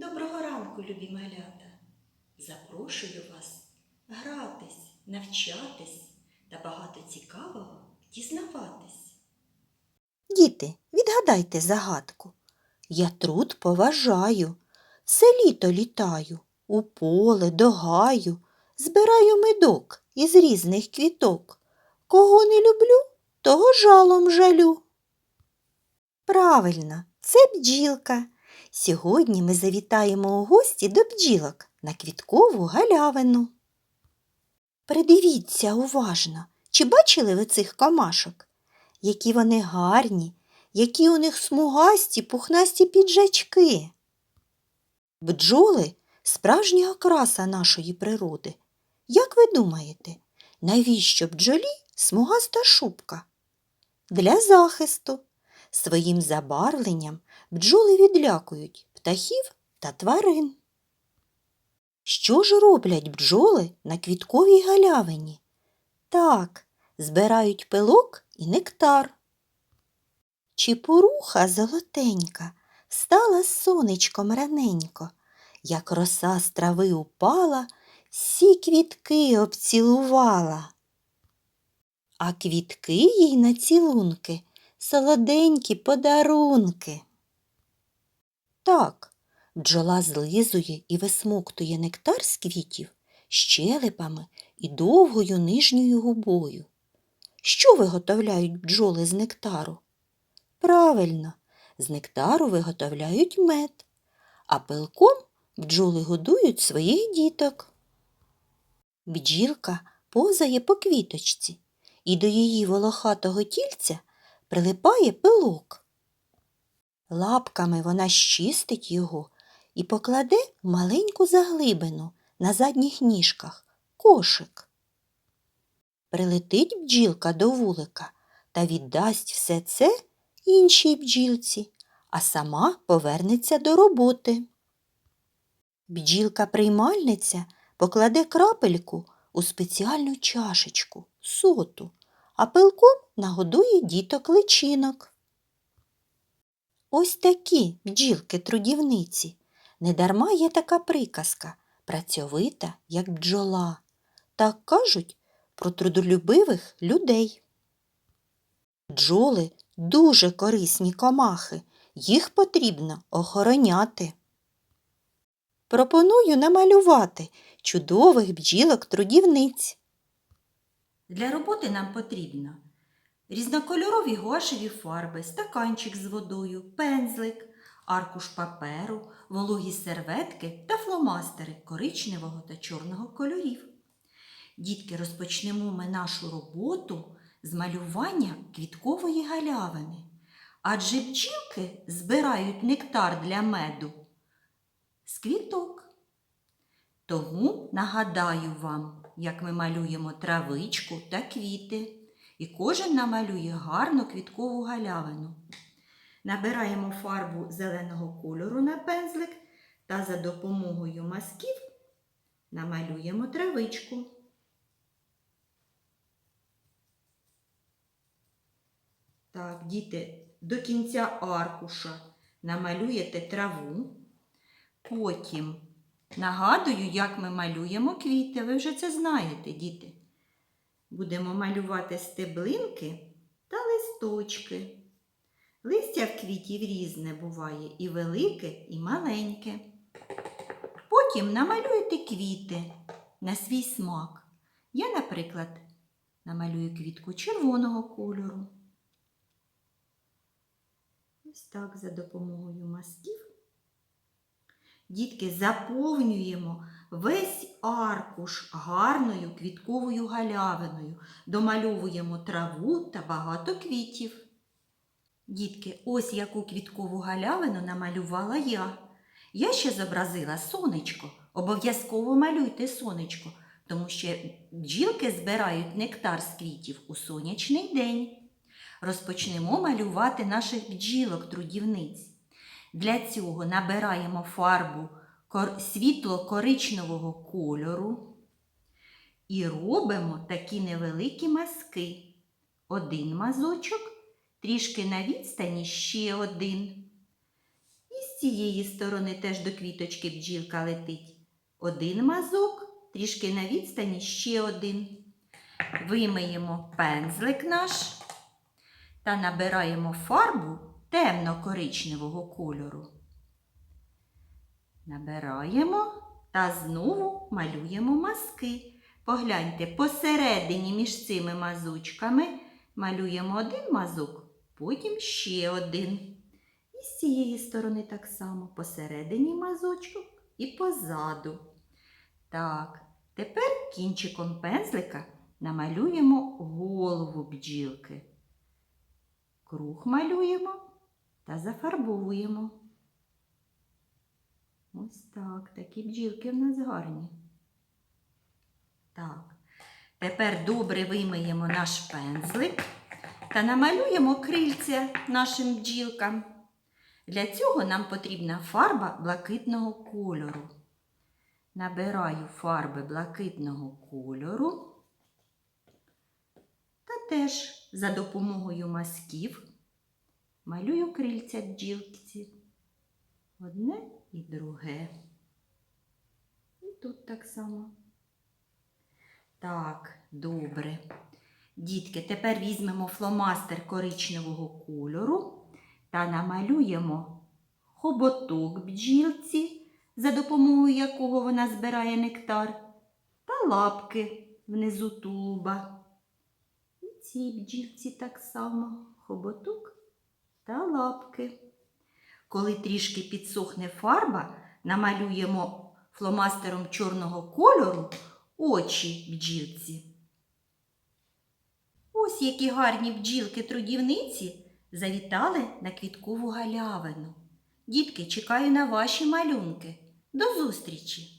Доброго ранку, любі малята! Запрошую вас гратись, навчатись та багато цікавого дізнаватись. Діти, відгадайте загадку. Я труд поважаю, все літо літаю, у поле до гаю, збираю медок із різних квіток. Кого не люблю, того жалом жалю. Правильно, це бджілка. Сьогодні ми завітаємо у гості до бджілок на квіткову галявину. Придивіться уважно, чи бачили ви цих комашок? Які вони гарні, які у них смугасті пухнасті піджачки. Бджоли справжня окраса нашої природи. Як ви думаєте, навіщо бджолі смугаста шубка? Для захисту. Своїм забарвленням бджоли відлякують птахів та тварин. Що ж роблять бджоли на квітковій галявині? Так, збирають пилок і нектар. Чіпуруха золотенька стала сонечком раненько, як роса з трави упала, всі квітки обцілувала. А квітки їй на цілунки солоденькі подарунки. Так, бджола злизує і висмоктує нектар з квітів щелепами і довгою нижньою губою. Що виготовляють бджоли з нектару? Правильно, з нектару виготовляють мед, а пилком бджоли годують своїх діток. Бджілка повзає по квіточці, і до її волохатого тільця прилипає пилок. Лапками вона щистить його і покладе в маленьку заглибину на задніх ніжках кошик. Прилетить бджілка до вулика та віддасть все це іншій бджілці, а сама повернеться до роботи. Бджілка-приймальниця покладе крапельку у спеціальну чашечку, соту, а пилком нагодує діток личинок. Ось такі бджілки-трудівниці. Недарма є така приказка працьовита, як бджола. Так кажуть про трудолюбивих людей. Бджоли дуже корисні комахи, їх потрібно охороняти. Пропоную намалювати чудових бджілок-трудівниць. Для роботи нам потрібно різнокольорові гуашеві фарби, стаканчик з водою, пензлик, аркуш паперу, вологі серветки та фломастери коричневого та чорного кольорів. Дітки, розпочнемо ми нашу роботу з малювання квіткової галявини. Адже бджілки збирають нектар для меду з квіток. Тому нагадаю вам, як ми малюємо травичку та квіти. І кожен намалює гарну квіткову галявину. Набираємо фарбу зеленого кольору на пензлик та за допомогою мазків намалюємо травичку. Так, діти, до кінця аркуша намалюєте траву. Потім нагадую, як ми малюємо квіти. Ви вже це знаєте, діти. Будемо малювати стеблинки та листочки. Листя в квітів різне буває і велике, і маленьке. Потім намалюєте квіти на свій смак. Я, наприклад, намалюю квітку червоного кольору. Ось так за допомогою мазків. Дітки, заповнюємо весь аркуш гарною квітковою галявиною, домальовуємо траву та багато квітів. Дітки, ось яку квіткову галявину намалювала я. Я ще зобразила сонечко. Обов'язково малюйте сонечко, тому що бджілки збирають нектар з квітів у сонячний день. Розпочнемо малювати наших бджілок-трудівниць. Для цього набираємо фарбу світло-коричневого кольору і робимо такі невеликі мазки. Один мазочок, трішки на відстані ще один. І з цієї сторони теж до квіточки бджілка летить. Один мазок, трішки на відстані ще один. Вимиємо пензлик наш та набираємо фарбу темно-коричневого кольору. Набираємо та знову малюємо мазки. Погляньте, посередині між цими мазочками малюємо один мазок, потім ще один. І з цієї сторони так само посередині мазочок і позаду. Так, тепер кінчиком пензлика намалюємо голову бджілки. Круг малюємо та зафарбовуємо. Ось так, такі бджілки в нас гарні. Так, тепер добре вимиємо наш пензлик та намалюємо крильця нашим бджілкам. Для цього нам потрібна фарба блакитного кольору. Набираю фарби блакитного кольору та теж за допомогою мазків малюю крильця бджілці. Одне і друге. І тут так само. Так, добре. Дітки, тепер візьмемо фломастер коричневого кольору та намалюємо хоботок бджілці, за допомогою якого вона збирає нектар, та лапки внизу тулуба. І цій бджілці так само хоботок та лапки. Коли трішки підсохне фарба, намалюємо фломастером чорного кольору очі бджілці. Ось які гарні бджілки-трудівниці завітали на квіткову галявину. Дітки, чекаю на ваші малюнки. До зустрічі!